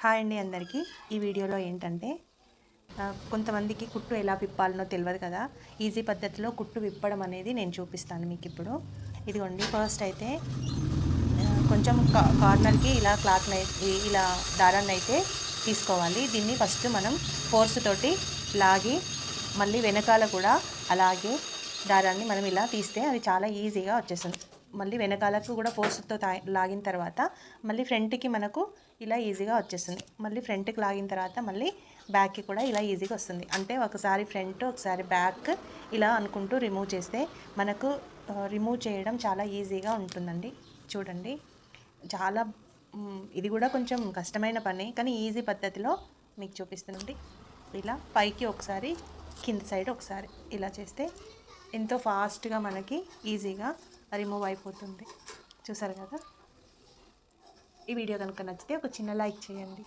Hi అండి అందరికీ. ఈ వీడియోలో ఏంటంటే కొంతమందికి కుట్టు ఎలా విప్పాలనో తెలియదు కదా. ఈజీ పద్ధతిలో కుట్టు విప్పడం అనేది నేను చూపిస్తాను మీకు ఇప్పుడు ఇదిగోండి ఫస్ట్ అయితే కొంచెం కా- కార్నర్కి ఇలా క్లాత్ని ఇలా దారాన్ని అయితే తీసుకోవాలి. దీన్ని ఫస్ట్ మనం ఫోర్స్ తోటి లాగి మళ్ళీ వెనకాల కూడా అలాగే దారాన్ని మనం ఇలా తీస్తే అది చాలా ఈజీగా వచ్చేస్తుంది. మళ్ళీ వెనకాలకు కూడా ఫోర్స్తో తా- లాగిన తర్వాత మళ్ళీ ఫ్రంట్కి మనకు ఇలా ఈజీగా వచ్చేస్తుంది. మళ్ళీ ఫ్రంట్కి లాగిన తర్వాత మళ్ళీ బ్యాక్కి కూడా ఇలా ఈజీగా వస్తుంది. అంటే ఒకసారి ఫ్రంట్ ఒకసారి బ్యాక్ ఇలా అనుకుంటూ రిమూవ్ చేస్తే మనకు రిమూవ్ చేయడం చాలా ఈజీగా ఉంటుందండి. చూడండి. చాలా ఇది కూడా కొంచెం కష్టమైన పని కానీ ఈజీ పద్ధతిలో మీకు చూపిస్తుందండి ఇలా పైకి ఒకసారి కింద సైడ్ ఒకసారి ఇలా చేస్తే ఎంతో ఫాస్ట్గా మనకి ఈజీగా రిమూవ్ అయిపోతుంది. చూసారు కదా? ఈ వీడియో కనుక నచ్చితే ఒక చిన్న లైక్ చేయండి.